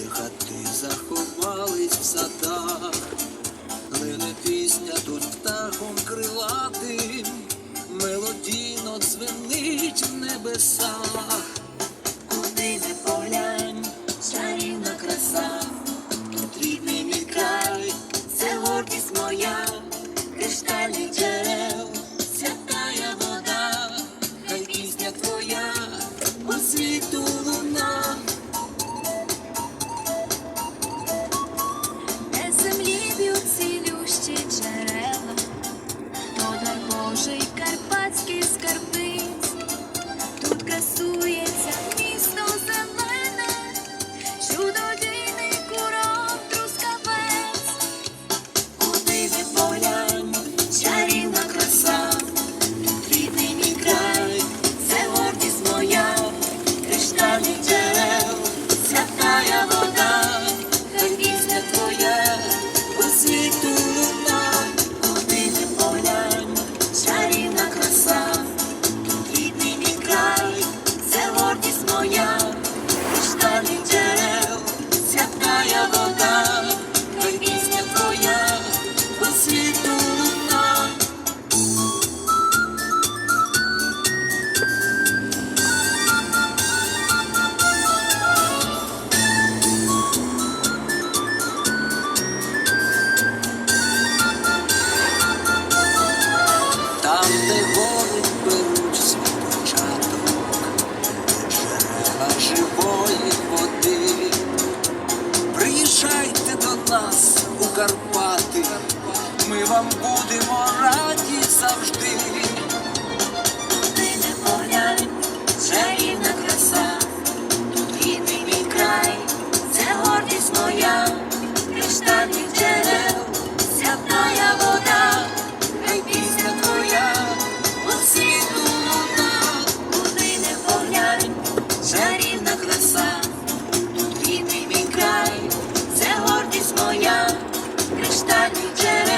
де хати заховались в садах, лине пісня тут птахом крилатим, мелодійно дзвенить в небесах. Там будемо раді завжди. Туди не поля, чарівна краса, тут рідний мій край, це гордість моя, криштальних дерев, святая вода, хай пісня твоя, по світу луна, куди не поглянь, чарівна краса, тут рідний мій край, це гордість моя, криштальних джерел.